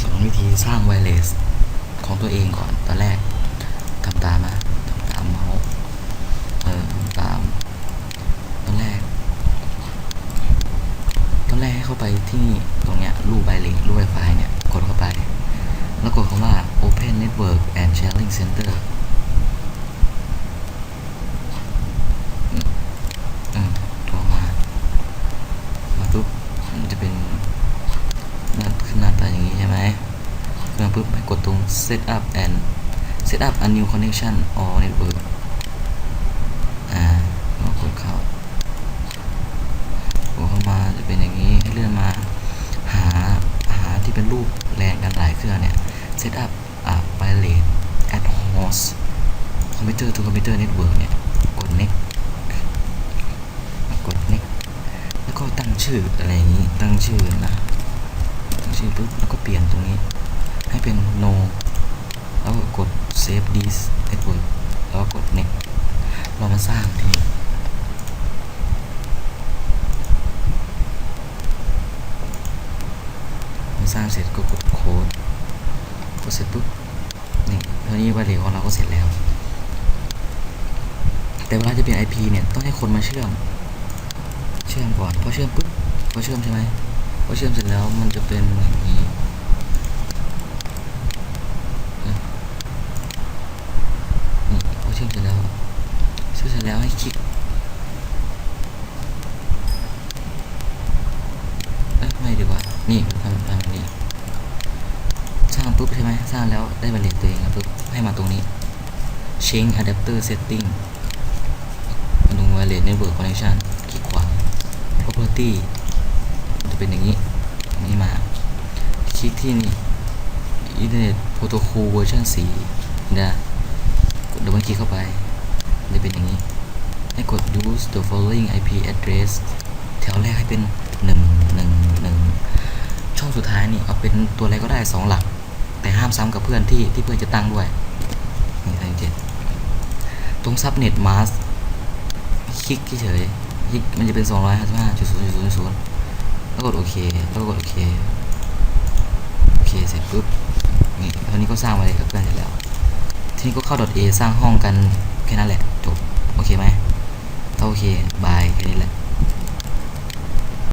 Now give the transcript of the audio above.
สอนวิธีสร้างไวเลสของตัวเองก่อนตอนแรกทำตามนะทำตามเมาส์เออทำตามตอนแรกตอนแรกให้เข้าไปที่นี่ตรงเนี้ยรูปไวเลสรูปไวไฟเนี่ยกดเข้าไป แล้วกดคำว่า Open Network and Sharing Center อืมอืมโทรมา มาปุ๊บมันจะเป็นหน้าขึ้นหน้าตาอย่างนี้ใช่ไหมขึ้นมา ปุ๊บให้กดตรง set up and set up a new connection or network อ่าแล้วกดเข้ากดเข้ามาจะเป็นอย่างนี้ให้เลื่อนมาหาหาที่เป็นรูปแลนกันหลายเครื่องเนี่ย set up a wireless at host computer to computer network เนี่ย กด next กด next แล้วก็ตั้งชื่ออะไรอย่างนี้ ตั้งชื่อนะ ตั้งชื่อปุ๊บแล้วก็เปลี่ยนตรงนี้ ให้เป็น no แล้วก็กด save this network แล้วก็กด next เรามาสร้างทีนี้สร้างเสร็จก็กดโค้ดกดเสร็จปุ๊บนี่เท่านี้ไวเลของเราก็เสร็จแล้ว แต่เวลาจะเปลี่ยน IP เนี่ยต้องให้คนมาเชื่อม เชื่อมก่อนพอเชื่อมปุ๊บพอเชื่อมใช่ไหมพอเชื่อมเสร็จแล้วมันจะเป็นอย่างนี้นะนี่พอเชื่อเสร็จแล้วเชื่อเสร็จแล้วให้คลิกไม่ดีกว่า นี่ทำทำแบบนี้ สร้างปุ๊บใช่ไหมสร้างแล้วได้บันเลตตัวเองแล้วปุ๊บให้มาตรงนี้ change adapter setting มาตรง wireless network connection คลิกขวา property จะเป็นอย่างนี้ นี้มา คลิกที่นี่ Internet Protocol version 4นะ กดดับเบิลคลิกเข้าไปจะเป็นอย่างนี้ ให้กด use the following IP address แถวแรกให้เป็น 1 1 1 ช่องสุดท้ายนี่เอาเป็นตัวอะไรก็ได้ 2 หลัก แต่ห้ามซ้ำกับเพื่อนที่ที่เพื่อนจะตั้งด้วยนี่อันเจ็ดตรง subnet mask คลิกเฉยคลิกมันจะเป็น 255.0.0.0 แล้วกดโอเค แล้วกดโอเค โอเค เสร็จปุ๊บนี่เท่านี้ก็สร้างไว้กับเพื่อนเสร็จแล้ว ทีนี้ก็เข้า .a สร้างห้องกันแค่นั้นแหละจบโอเคไหมถ้าโอเค